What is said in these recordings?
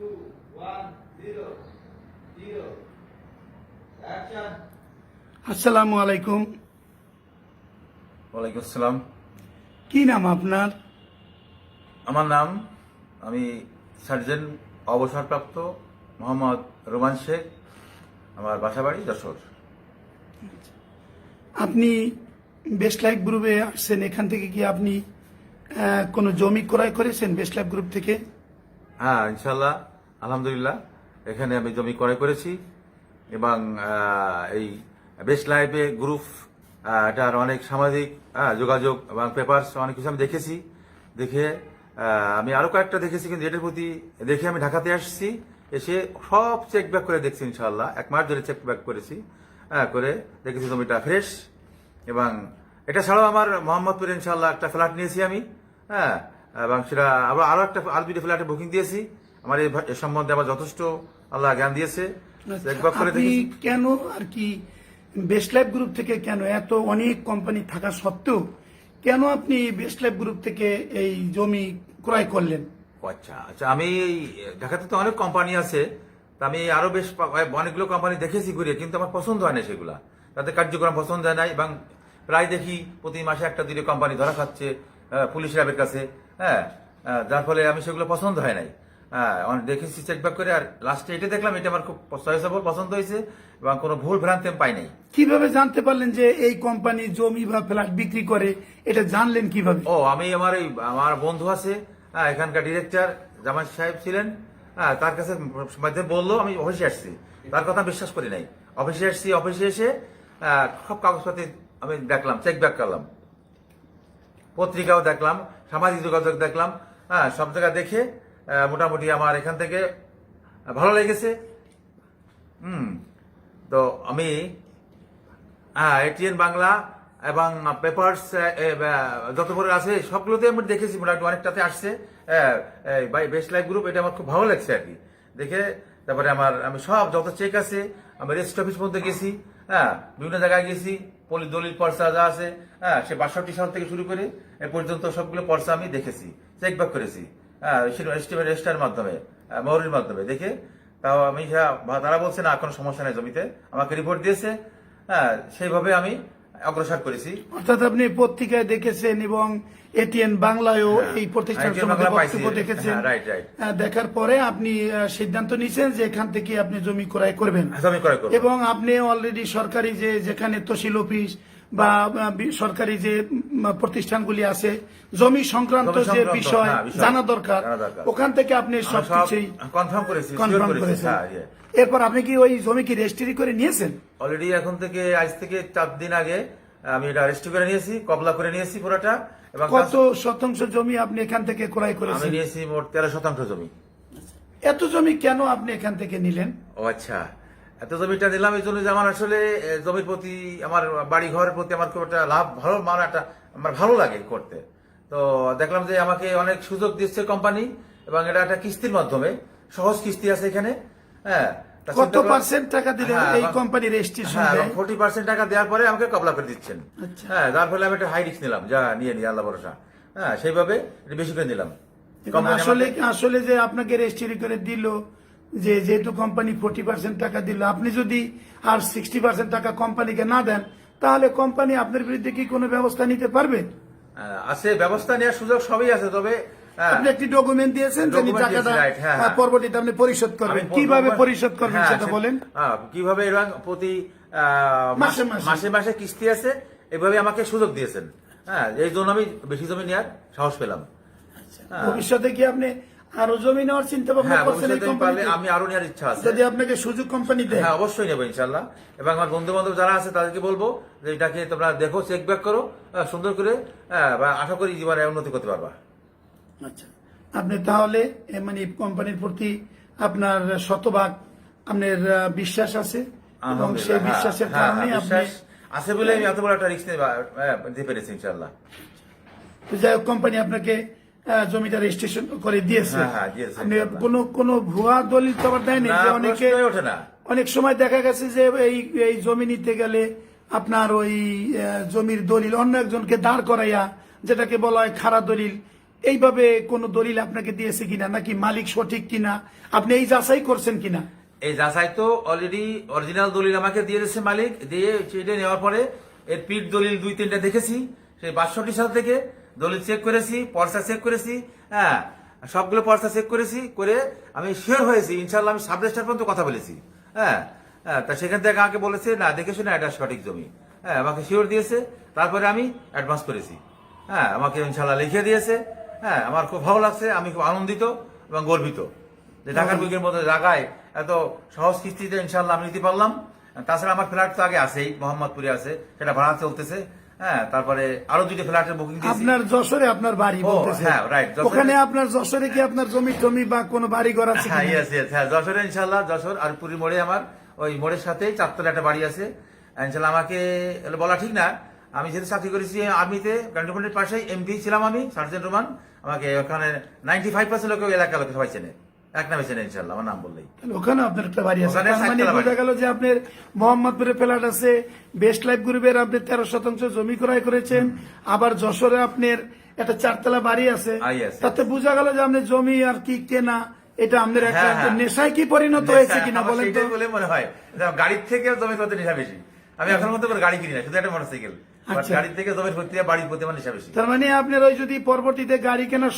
two, one, zero, zero. Action. আসসালামু আলাইকুম ওয়ালাইকুম আসসালাম কি নাম আপনার আমার নাম আমি সার্জেন্ট অবসরপ্রাপ্ত মোহাম্মদ রোমান শেখ আমার বাসাবাড়ি যশোর আপনি বেস্ট লাইফ গ্রুপে আসছেন এখান থেকে কি আপনি কোনো জমি ক্রয় করেছেন বেস্ট লাইফ গ্রুপ থেকে হ্যাঁ ইনশাল্লাহ আলহামদুলিল্লাহ, এখানে আমি জমি ক্রয় করেছি এবং এই বেস্ট লাইফে গ্রুপ এটার অনেক সামাজিক যোগাযোগ এবং পেপারস অনেক কিছু আমি দেখেছি। দেখে আমি আরও কয়েকটা দেখেছি, কিন্তু এটার প্রতি দেখে আমি ঢাকাতে আসছি। এসে সব চেক ব্যাক করে দেখছি ইনশাল্লাহ এক মাস ধরে চেক ব্যাক করেছি হ্যাঁ করে দেখেছি জমিটা ফ্রেশ এবং এটা ছাড়াও আমার মোহাম্মদপুরে ইনশাল্লাহ একটা ফ্ল্যাট নিয়েছি আমি হ্যাঁ এবং সেটা আবার আরও একটা, আরও দুটো ফ্ল্যাটে বুকিং দিয়েছি। আমার এ সম্বন্ধে আমার যথেষ্ট আল্লাহ জ্ঞান দিয়েছে। করে আপনি কেন আর কি বেস্ট লাইফ গ্রুপ থেকে কেন এত অনেক কোম্পানি থাকা সত্ত্বেও কেন আপনি বেস্ট লাইফ গ্রুপ থেকে এই জমি ক্রয় করলেন? আচ্ছা আচ্ছা আমি ঢাকাতে তো অনেক কোম্পানি আছে তা আমি আরও বেশ অনেকগুলো কোম্পানি দেখেছি ঘুরে কিন্তু আমার পছন্দ হয় না সেগুলা। তাদের কার্যক্রম পছন্দ হয় না এবং প্রায় দেখি প্রতি মাসে একটা দুটো কোম্পানি ধরা খাচ্ছে পুলিশ র্যাবের কাছে হ্যাঁ যার ফলে আমি সেগুলো পছন্দ হয় নাই। দেখেছি চেক ব্যাক করে আর লাস্টে এটা দেখলাম এটা আমার খুব চয়েসেবল পছন্দ হয়েছে এবং কোনো ভুল ভ্রান্তি আমি পাই নাই। কীভাবে জানতে পারলেন যে এই কোম্পানি জমি বা ফ্ল্যাট বিক্রি করে? এটা জানলেন কীভাবে? ও আমি আমার এই আমার বন্ধু আছে হ্যাঁ, এখানকার ডিরেক্টর জামাল সাহেব ছিলেন হ্যাঁ, তার কাছে মাধ্যমে বলল আমি অফিসে আসছি। তার কথা বিশ্বাস করি নাই। অফিসে আসছি অফিসে এসে সব কাগজপাতি আমি দেখলাম চেক ব্যাক করলাম। পত্রিকাও দেখলাম সামাজিক যোগাযোগ দেখলাম হ্যাঁ সব জায়গা দেখে মোটামুটি আমার এখান থেকে ভালো লেগেছে। হুম, তো আমি হ্যাঁ এটিএন বাংলা এবং পেপার্স যত করে আছে, সবগুলোতে আমি দেখেছি, মোটামুটি অনেকটাতে আসছে। বাই বেস্ট লাইফ গ্রুপ এটা আমার খুব ভালো লাগছে আর কি। দেখে, তারপরে আমার, আমি সব যত চেক আছে, আমি রেজিস্ট অফিস পর্যন্ত গেছি হ্যাঁ বিভিন্ন জায়গায় গেছি, পলি, দলিল, পর্সা যা আছে হ্যাঁ সে বাষট্টি সাল থেকে শুরু করে এ পর্যন্ত সবগুলো পর্সা আমি দেখেছি চেক ব্যাক করেছি। হ্যাঁ রেজিস্টার মাধ্যমে মহরির মাধ্যমে। দেখে তাও আমি তারা বলছে না কোনো সমস্যা নেই জমিতে আমাকে রিপোর্ট দিয়েছে হ্যাঁ সেইভাবে আমি অগ্রসর করেছি। অর্থাৎ আপনি পত্রিকায় দেখেছেন এবং এটিএন বাংলায়ও হ্যাঁ। এই প্রতিষ্ঠান দেখেছেন. দেখার পরে আপনি সিদ্ধান্ত নিয়েছেন যে এখান থেকে আপনি জমি ক্রয় করবেন। জমি ক্রয় করব। এবং আপনি অলরেডি সরকারি যে যেখানে তহসিল অফিস বা সরকারি যে প্রতিষ্ঠানগুলি আছে। জমি সংক্রান্ত যে বিষয় হ্যাঁ, জানা দরকার ওখান থেকে আপনি আমি সব সব কিছুই কনফার্ম করেছি কনফার্ম করেছেন। হ্যাঁ, এরপর আপনি কি ওই জমি কি রেজিস্ট্রি করে নিয়েছেন? অলরেডি এখন থেকে আজ থেকে চার দিন আগে আমি এটা রেজিস্ট্রি করে নিয়েছি কবলা করে নিয়েছি পুরোটা এবং কত শতাংশ জমি আপনি এখান থেকে ক্রয় আমি নিয়েছি মোট তেরো শতাংশ জমি। এত জমি কেন আপনি এখান থেকে নিলেন? ও আচ্ছা এত জমিটা নিলাম এই জন্য যে আমার আসলে জমির প্রতি আমার বাড়ি ঘরের প্রতি আমার খুব একটা লাভ ভালো মানে একটা আমার ভালো লাগে করতে। তো দেখলাম যে আমাকে অনেক সুযোগ দিচ্ছে কোম্পানি এবং এটা একটা কিস্তির মাধ্যমে সহজ কিস্তি আছে এখানে হ্যাঁ। কত পার্সেন্ট টাকা দিলে হ্যাঁ, এই কোম্পানি রেজিস্ট্রেশন হ্যাঁ দেয়? ফোর্টি পার্সেন্ট টাকা দেওয়ার পরে আমাকে কবলা করে দিচ্ছেন। আচ্ছা। হ্যাঁ যার ফলে আমি একটা হাই রিস্ক নিলাম যা নিয়ে নিই আল্লাহ ভরসা। হ্যাঁ সেইভাবে বেশি করে নিলাম। আসলে আসলে যে আপনাকে রেজিস্ট্রি করে দিল যে যেহেতু কোম্পানি ফোর্টি পার্সেন্ট টাকা দিল আপনি যদি আর সিক্সটি পার্সেন্ট টাকা কোম্পানিকে না দেন তাহলে কোম্পানি আপনার বিরুদ্ধে কি কোনো ব্যবস্থা নিতে পারবে? আছে ব্যবস্থা নেওয়ার সুযোগ সবই আছে তবে আপনি একটি ডকুমেন্ট দিয়েছেন যে টাকাটা হ্যাঁ, হ্যাঁ। পরবর্তীতে আপনি পরিশোধ করবেন। কীভাবে পরিশোধ করবেন হ্যাঁ, সেটা বলেন? কীভাবে এবং প্রতি মাসে মাসে কিস্তি আছে এভাবে আমাকে সুযোগ দিয়েছেন। হ্যাঁ এই জন্য আমি বেশি জমি নেওয়ার সাহস পেলাম। হ্যাঁ। ভবিষ্যতে কি আপনি আরও জমি নেওয়ার চিন্তা ভাবনা হ্যাঁ করছেন আমি আরও নেওয়ার ইচ্ছা আছে। যদি আপনাকে সুযোগ কোম্পানি দেয়। হ্যাঁ অবশ্যই নেব ইনশাল্লাহ এবং আমার বন্ধু বান্ধব যারা আছে তাদেরকে বলব যে এটাকে তোমরা দেখো চেক ব্যাক করো সুন্দর করে হ্যাঁ, আশা করি জীবনে উন্নতি করতে পারবা। আচ্ছা। আপনি তাহলে মানে কোম্পানির প্রতি আপনার শতভাগ আপনার বিশ্বাস আছে? এবং সেই বিশ্বাসের হ্যাঁ, কারণে হ্যাঁ, আপনি আছে বলে আমি এত বড় একটা রিস্ক দিতে পেরেছি ইনশাল্লাহ যাই হোক কোম্পানি আপনাকে জমিটা রেজিস্ট্রেশন করে দিয়েছে হ্যাঁ, হ্যাঁ। কোনো কোনো ভুয়া দলিল তো আবার দেয়নি যে অনেকে। অনেক সময় দেখা গেছে যে এই এই জমি নিতে গেলে আপনার ওই জমির দলিল অন্য একজনকে দাঁড় করাইয়া যেটাকে বলা হয় খারা দলিল এইভাবে কোনো দলিল আপনাকে দিয়েছে কিনা নাকি মালিক সঠিক কিনা আপনি এই যাচাই করছেন কিনা এই যাচাই তো অলরেডি অরিজিনাল দলিল আমাকে দিয়ে দিয়েছে মালিক দিয়ে সেটা নেওয়ার পরে এর পিঠ দলিল দুই তিনটা দেখেছি সেই বাষট্টি সাল থেকে দলিল চেক করেছি পর্সা চেক করেছি হ্যাঁ সবগুলো পর্সা চেক করেছি করে আমি শিওর হয়েছি ইনশাল্লাহ আমি সাব রেজিস্ট্রার পর্যন্ত কথা বলেছি। হ্যাঁ হ্যাঁ তা সেখান থেকে আমাকে বলেছে না দেখে শুনে এটা সঠিক জমি। হ্যাঁ আমাকে শিওর দিয়েছে তারপরে আমি অ্যাডভান্স করেছি। হ্যাঁ আমাকে ইনশাল্লাহ লিখে দিয়েছে। হ্যাঁ আমার খুব ভালো লাগছে আমি খুব আনন্দিত এবং গর্বিত যে ঢাকার বুকের মতো জায়গায় এত সহজ কিস্তিতে ইনশাল্লাহ আমি নিতে পারলাম। তাছাড়া আমার ফ্ল্যাট তো আগে আছেই মোহাম্মদপুরে আছে সেটা ভাড়া চলতেছে। হ্যাঁ তারপরে আরও দুটি ফ্ল্যাটের বুকিং আপনার যশোরে আপনার বাড়ি বলতেছে। হ্যাঁ, যশোরে- ওখানে আপনার যশোরে কি আপনার জমি টমি বা কোনো বাড়ি ঘর আছে হ্যাঁ ইয়েস ইয়েস হ্যাঁ যশোরে ইনশাল্লাহ যশোর আর পুরী মোড়ে আমার ওই মোড়ের সাথেই চারতলা একটা বাড়ি আছে। ইনশাল্লাহ আমাকে বলা ঠিক না আমি যেহেতু চাকরি করেছি আর্মিতে ক্যান্টনমেন্টের পাশেই এমপি ছিলাম আমি সার্জেন্ট রোমান আমাকে ওখানে নাইনটি ফাইভ পার্সেন্ট লোক এলাকা লোক সবাই চেনে। এক নামে চেনে ইনশাল্লাহ আমার নাম বললেই। ওখানে আপনার একটা বাড়ি আছে। মানে বোঝা গেল যে আপনার মোহাম্মদপুরে ফ্ল্যাট আছে বেস্ট লাইফ গ্রুপের আপনি তেরো শতাংশ জমি ক্রয় করেছেন আবার যশোরে আপনার একটা চারতলা বাড়ি আছে। তাতে বোঝা গেল যে আপনি জমি আর কি কেনা এটা আমাদের একটা হ্যাঁ, হ্যাঁ। নেশায় কি পরিণত হয়েছে কিনা আমার বলেন তো? বলে মনে হয়। গাড়ির থেকে জমির প্রতি নেশা বেশি? আমি এখন মতো করে গাড়ি কিনি না শুধু একটা মোটরসাইকেল। আচ্ছা। গাড়ির থেকে জমির প্রতি বাড়ির তার মানে আপনার ওই যদি পরবর্তীতে গাড়ি কেনার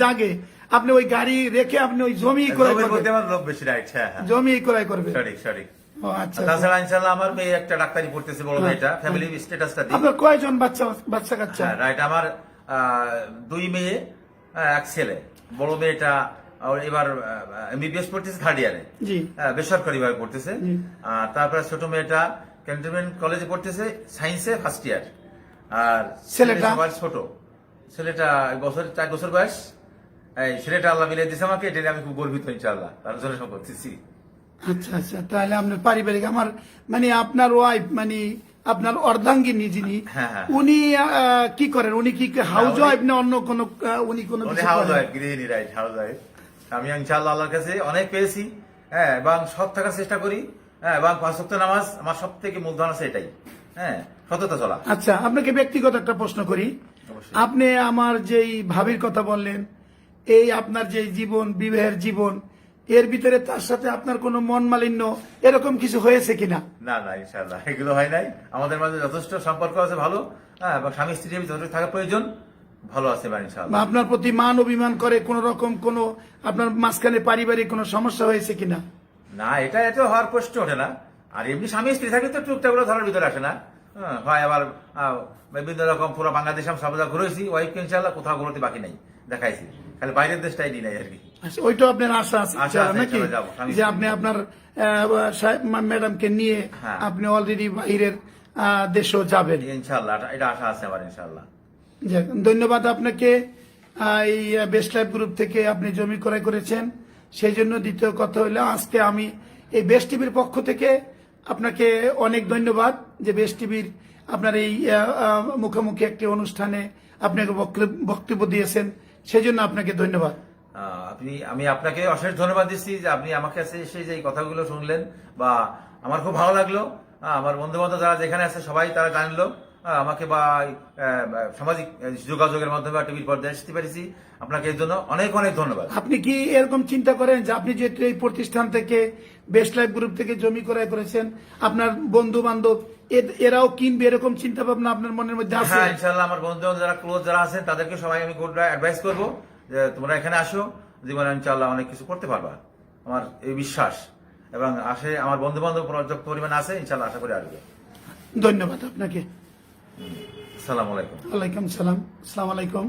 জাগে আপনি ওই গাড়ি রেখে আপনি ওই জমি ক্রয় করবেন। বেশি রাইট হ্যাঁ হ্যাঁ। জমি ক্রয় করবেন। সঠিক সঠিক। আচ্ছা। তাছাড়া ইনশাল্লাহ আমার মেয়ে একটা ডাক্তারি পড়তেছে বড় হ্যাঁ। মেয়েটা। ফ্যামিলি স্ট্যাটাসটা দিই আপনার কয়জন বাচ্চা বাচ্চা কাচ্চা? রাইট আমার দুই মেয়ে এক ছেলে। বড় মেয়েটা এবার এমবিবিএস পড়তেছে থার্ড ইয়ারে বেসরকারি ভাবে পড়তেছে। আর তারপরে ছোট মেয়েটা ক্যান্টনমেন্ট কলেজে পড়তেছে সায়েন্সে ফার্স্ট ইয়ার আর ছেলেটা? সবার ছোট। ছেলেটা বছর চার বছর বয়স। এই ছেলেটা আল্লাহ মিলিয়ে দিয়েছে আমাকে এটা আমি খুব গর্বিত ইনশাআল্লাহ। তার জন্য সব করতেছি। আচ্ছা আচ্ছা তাহলে আপনার পারিবারিক আমার মানে আপনার ওয়াইফ মানে আপনার অর্ধাঙ্গিনী যিনি হ্যাঁ, হ্যাঁ। উনি কি করেন? উনি কি হাউস ওয়াইফ না অন্য কোন উনি কোন হাউস ওয়াইফ গৃহিণী রাইট হাউস ওয়াইফ আমি ইনশাআল্লাহ আল্লাহর কাছে অনেক পেয়েছি হ্যাঁ এবং সব থাকার চেষ্টা করি। হ্যাঁ এবং পাঁচ ওয়াক্ত নামাজ আমার সব থেকে মূলধন আছে এটাই। হ্যাঁ সততা চলা। আচ্ছা আপনাকে ব্যক্তিগত একটা প্রশ্ন করি। আপনি আমার যেই ভাবির কথা বললেন এই আপনার যে জীবন বিবাহের জীবন এর ভিতরে তার সাথে আপনার কোনো মন মালিন্য এরকম কিছু হয়েছে কিনা? না না ইনশাআল্লাহ এগুলো হয় নাই। আমাদের মাঝে যথেষ্ট সম্পর্ক আছে ভালো হ্যাঁ এবং স্বামী স্ত্রী ভিতরে যথেষ্ট থাকা প্রয়োজন ভালো আছে ইনশাআল্লাহ। আপনার প্রতি মান অভিমান করে কোন রকম কোন আপনার মাঝখানে পারিবারিক কোনো সমস্যা হয়েছে কিনা? না এটা এত হওয়ার প্রশ্ন ওঠে না। আর এমনি স্বামী স্ত্রী থাকলে তো টুকটাক করে ধরার ভিতরে আসে না। হ্যাঁ, হয় আবার বিভিন্ন রকম পুরো বাংলাদেশ আমি সব জায়গা ঘুরেছি ওয়াইফকে ইনশাআল্লাহ কোথাও ঘুরতে বাকি নাই দেখাইছি। খালি বাইরের দেশটাই নি নাই আর কি। আচ্ছা, ওইটাও আপনার আশা আছে নাকি? যে আপনি নিয়ে। আপনার ম্যাডামকে নিয়ে হ্যাঁ। আপনি অলরেডি বাইরের দেশেও যাবেন। ইনশাআল্লাহ এটা আশা আছে আমার ইনশাআল্লাহ। যাক, ধন্যবাদ আপনাকে এই বেস্ট লাইফ গ্রুপ থেকে আপনি জমি ক্রয় করেছেন। সেই জন্য দ্বিতীয় কথা হলো, আজকে আমি এই বেশ টিভির পক্ষ থেকে আপনাকে অনেক ধন্যবাদ যে বেশ টিভির আপনার এই মুখোমুখি একটি অনুষ্ঠানে আপনাকে বক্তব্য- দিয়েছেন সেই জন্য আপনাকে ধন্যবাদ। আপনি, আমি আপনাকে অশেষ ধন্যবাদ দিচ্ছি যে আপনি আমাকে কাছে এসে যে কথাগুলো শুনলেন বা আমার খুব ভালো লাগল। আমার বন্ধু বান্ধব যারা যেখানে আছে সবাই তারা জানলো। আমাকে বা সামাজিক যোগাযোগের মাধ্যমে বা টিভির পর্দায় আসতে পেরেছি। আপনাকে এর জন্য অনেক অনেক ধন্যবাদ। আপনি কি এরকম চিন্তা করেন যে আপনি যেহেতু এই প্রতিষ্ঠান থেকে বেস্ট লাইফ গ্রুপ থেকে জমি ক্রয় করেছেন আপনার বন্ধু বান্ধব এরাও কিনবে এরকম চিন্তা ভাবনা আপনার মনের মধ্যে আছে? হ্যাঁ ইনশাল্লাহ আমার বন্ধু বান্ধব যারা ক্লোজ যারা আছেন তাদেরকে সবাই আমি গুড অ্যাডভাইস করব যে তোমরা এখানে আসো। জীবনে ইনশাল্লাহ অনেক কিছু করতে পারবা। আমার এই বিশ্বাস। এবং আসে আমার বন্ধু বান্ধব পর্যাপ্ত পরিমাণ আছে ইনশাল্লাহ আশা করি আসবে। ধন্যবাদ আপনাকে। সালাম আলাইকুম। আলাইকুম সালাম। সালাম আলাইকুম।